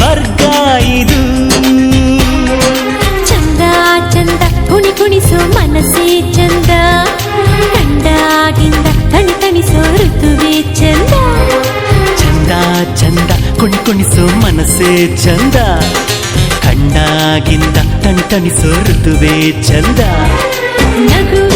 ಸ್ವರ್ಗ ಇದು. ಚಂದ ಚಂದ ಕುಣಿ ಕುಣಿಸು ಮನಸ್ಸೇ ಚಂದ. ಕಂಡಾಗಿಂದ ತಣಿ ತಣಿಸೋ ಋತುವೇ ಚಂದ. ಚಂದ ಚಂದ ಕುಣಿ ಕುಣಿಸು ಮನಸ್ಸೇ ಚಂದ. ಕಣ್ಣಾಗಿಂದ ತಣಿತಣಿಸೋ ಋತುವೇ ಚಂದ. ನಗುವಿನ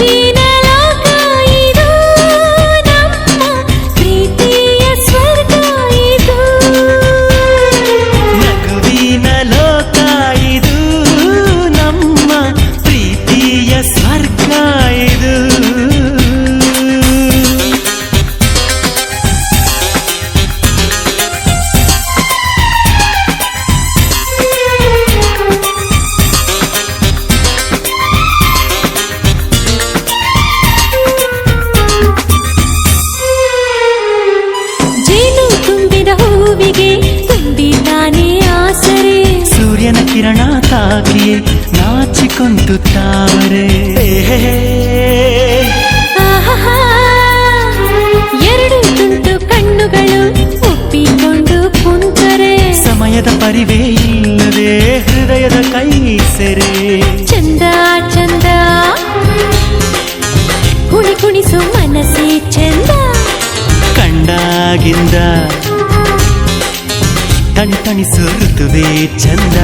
ನಾಚಿಕೊಂತು ತಾರೆ ಆಹಾಹಾ. ಎರಡು ತುಂಟು ಕಣ್ಣುಗಳು ಒಪ್ಪಿಕೊಂಡು ಕುಂತರೆ ಸಮಯದ ಪರಿವೇ ಇಲ್ಲದೆ ಹೃದಯದ ಕೈ ಸೆರೆ ಚಂದ ಚಂದ ಕುಣಿ ಕುಣಿಸು ಮನಸ್ಸೇ ಚಂದ ಕಂಡಾಗಿಂದ ತಣಿತಣಿಸು ಋತುವೇ ಚಂದ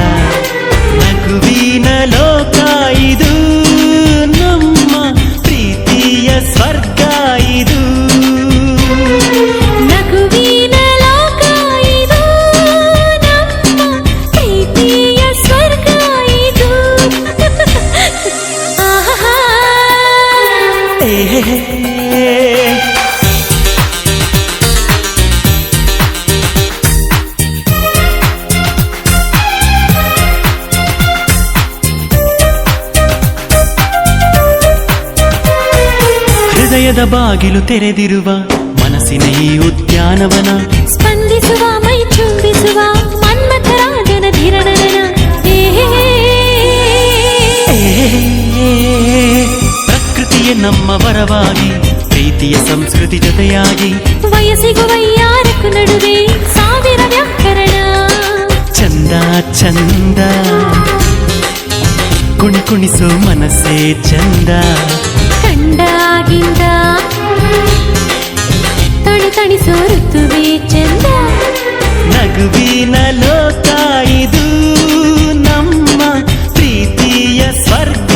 ಹೃದಯದ ಬಾಗಿಲು ತೆರೆದಿರುವ ಮನಸ್ಸಿನ ಈ ಉದ್ಯಾನವನ. ಸ್ಪಂದಿಸುವ ಮೈ ಚುಂಬಿಸುವ ಮನ್ಮಥರಾಜನ ಧಿರಣನ ಪ್ರಕೃತಿಯ ನಮ್ಮ ವರವಾಗಿ ಪ್ರೀತಿಯ ಸಂಸ್ಕೃತಿ ಜೊತೆಯಾಗಿ. ವಯಸ್ಸಿಗೂ ವೈಯಾರಕ್ಕೂ ನಡುವೆ ಸಾವಿರ ವ್ಯಾಕರಣ. ಚಂದ ಚಂದ. ಕುಣಿ ಕುಣಿಸೋ ಮನಸ್ಸೇ ಚಂದ. ಕಂಡಾಗಿಂದ ತಣಿ ತಣಿಸೋ ಋತುವೇ ಚಂದ ನಗುವಿನ ಲೋಕ ಇದು ನಮ್ಮ ಪ್ರೀತಿಯ ಸ್ವರ್ಗ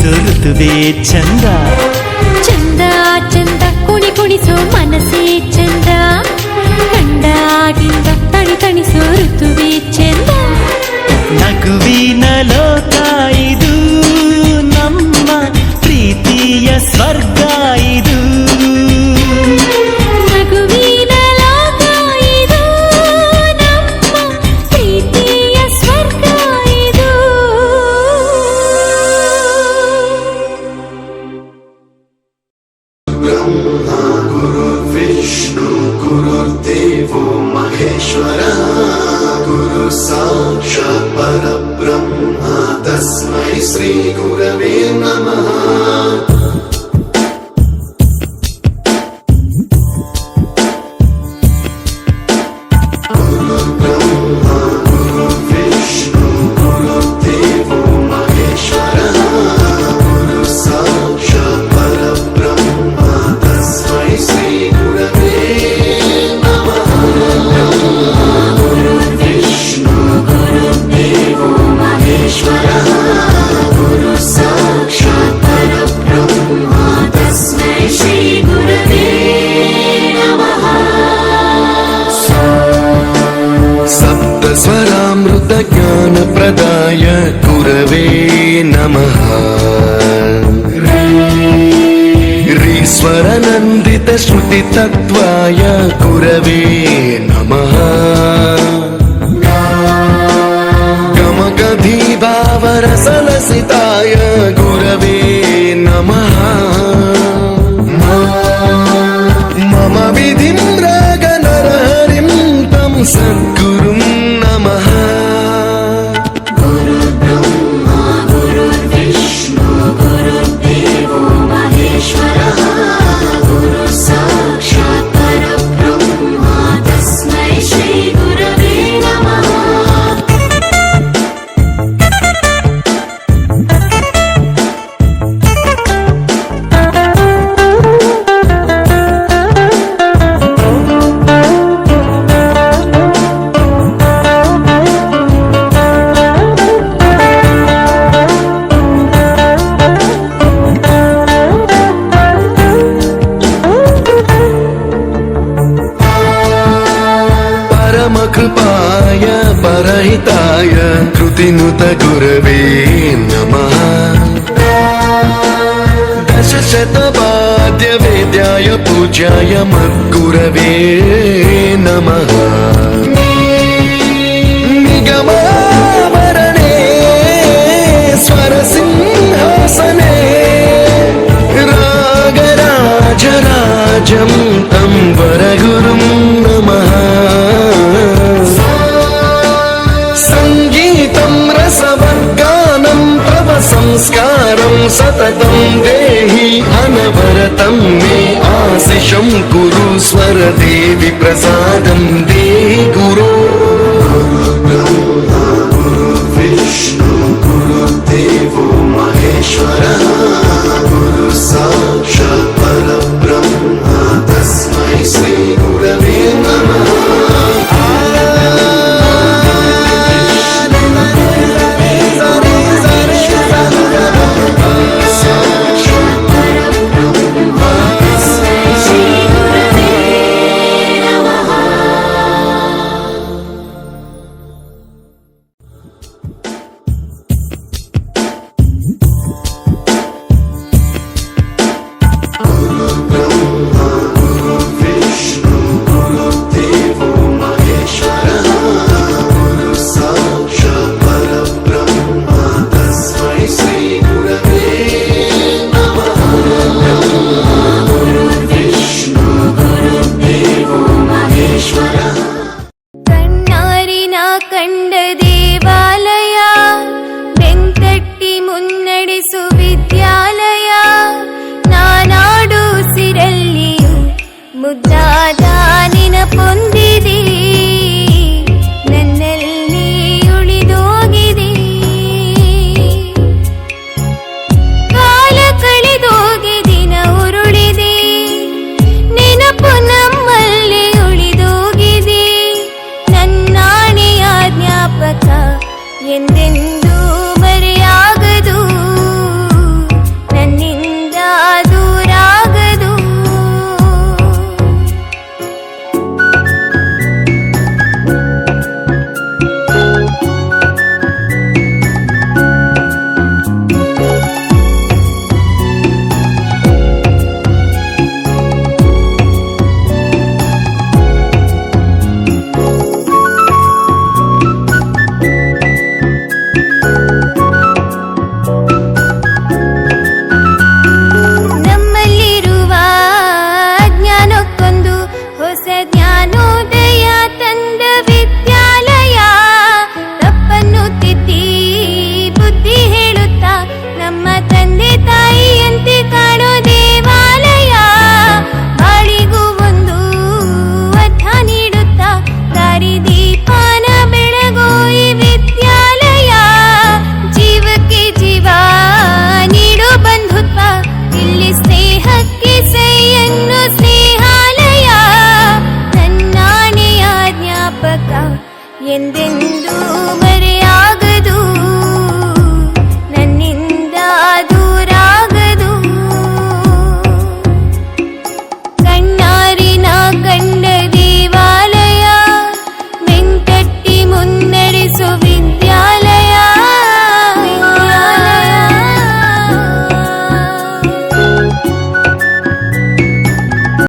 ಚೋರುತುವೆ ಚಂದ ईश्वर गुरु साक्षात् परब्रह्म तस्मै श्रीगुरवे नमः स्वरनन्दित श्रुतितत्त्वाय गुरवे नमः गमगधीभावरसलसिताय गुरवे नमः मम विधिं रागनरहरिं तं सद्गुरुं नमः తినుత గురవే నమ. దశశతపాద్య వేద్యాయ పూజాయ మద్గురవే నమః. सरदेवि प्रसादं दे गुरु गुरु विष्णु गुरुदेवो महेश्वरः गुरु साक्षात् ಜ್ಞಾಪಕ ಎಂದೆಂದೂ ಮರೆಯ